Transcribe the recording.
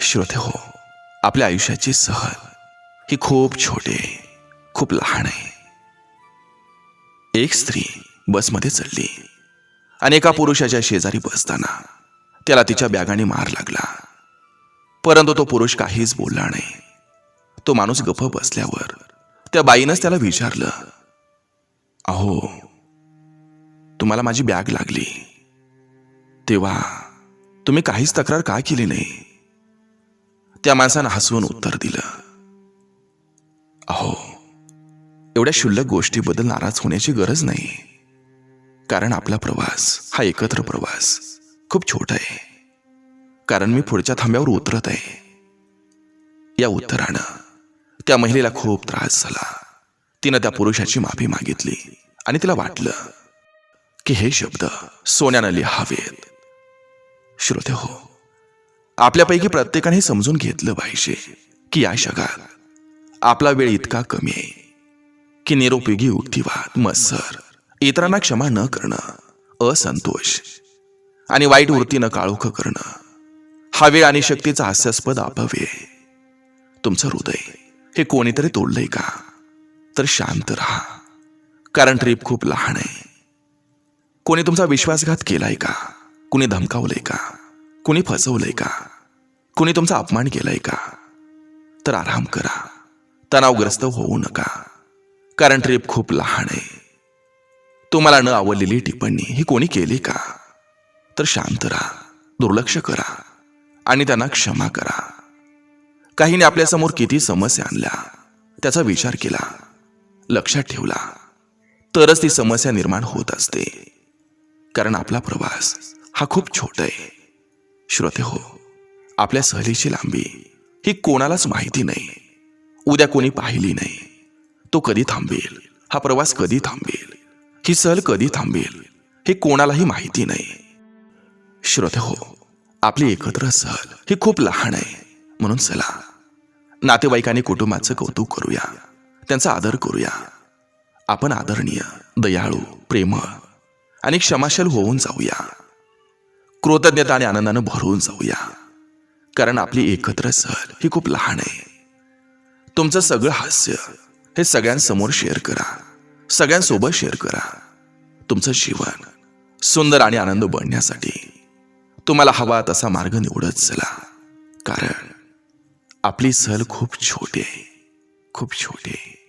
श्रोते हो. आपल्या आयुष्याची सहल. ही खूप छोटी खूप लहान आहे. एक स्त्री बसमध्ये चढली आणि एका पुरुषाच्या शेजारी बसताना त्याला तिच्या बॅगाने मार लागला. परंतु तो पुरुष काहीच बोलला नाही. तो माणूस गप्प बसल्यावर त्या बाईनंच त्याला विचारलं अहो तुम्हाला माझी बॅग लागली. तेव्हा तुम्ही काहीच तक्रार का केली नाही? त्या माणसानं हसवून उत्तर दिलं. अहो एवढ्या क्षुल्लक गोष्टीबद्दल नाराज होण्याची गरज नाही. कारण आपला प्रवास हा एकत्र प्रवास खूप छोटा आहे. कारण मी पुढच्या थांब्यावर उतरत आहे. या उत्तरानं त्या महिलेला खूप त्रास झाला. तिनं त्या पुरुषाची माफी मागितली आणि तिला वाटलं की हे शब्द सोन्यानं लिहावेत. श्रोते हो आपल्यापैकी प्रत्येकाने समजून घेतलं पाहिजे की या जगात आपला वेळ इतका कमी आहे की निरुपयोगी युक्तिवाद मत्सर इतरांना क्षमा न करणं असंतोष आणि वाईट वृत्तीनं काळोख करणं हा वेळ आणि शक्तीचा हास्यास्पद अभाव आहे. तुमचं हृदय हे कोणीतरी तोडलंय का? तर शांत राहा कारण ट्रीप खूप लहान आहे. कोणी तुमचा विश्वासघात केलाय का? कुणी धमकावलंय का? कुणी फसवलंय का? कुणी तुमचा अपमान केलाय का? तर आराम करा. तणावग्रस्त होऊ नका. कारण ट्रिप खूप लहान आहे. तुम्हाला न आवडलेली टिप्पणी ही कोणी केली का? तर शांत राहा. दुर्लक्ष करा. आणि त्यांना क्षमा करा. काहीने आपल्यासमोर किती समस्या आणल्या त्याचा विचार केला. लक्षात ठेवला. तरच ती समस्या निर्माण होत असते. कारण आपला प्रवास हा खूप छोटा आहे. श्रोते हो आपल्या सहलीची लांबी ही कोणालाच माहिती नाही. उद्या कोणी पाहिली नाही. तो कधी थांबेल? हा प्रवास कधी थांबेल? ही सहल कधी थांबेल? हे कोणालाही माहिती नाही. श्रोते हो आपली एकत्र सहल ही खूप लहान आहे. म्हणून चला नातेवाईकांनी कुटुंबाचं कौतुक करूया. त्यांचा आदर करूया. आपण आदरणीय दयाळू प्रेम आणि क्षमाशील होऊन जाऊया. कृतज्ञता आणि आनंदानं भरून जाऊया. कारण आपली एकत्र सहल ही खूप लहान आहे. तुमचं सगळं हास्य हे सगळ्यांसमोर शेअर करा. सगळ्यांसोबत शेअर करा. तुमचं जीवन सुंदर आणि आनंद बनण्यासाठी तुम्हाला हवा तसा मार्ग निवडत चला. कारण आपली सहल खूप छोटी आहे. खूप छोटी आहे.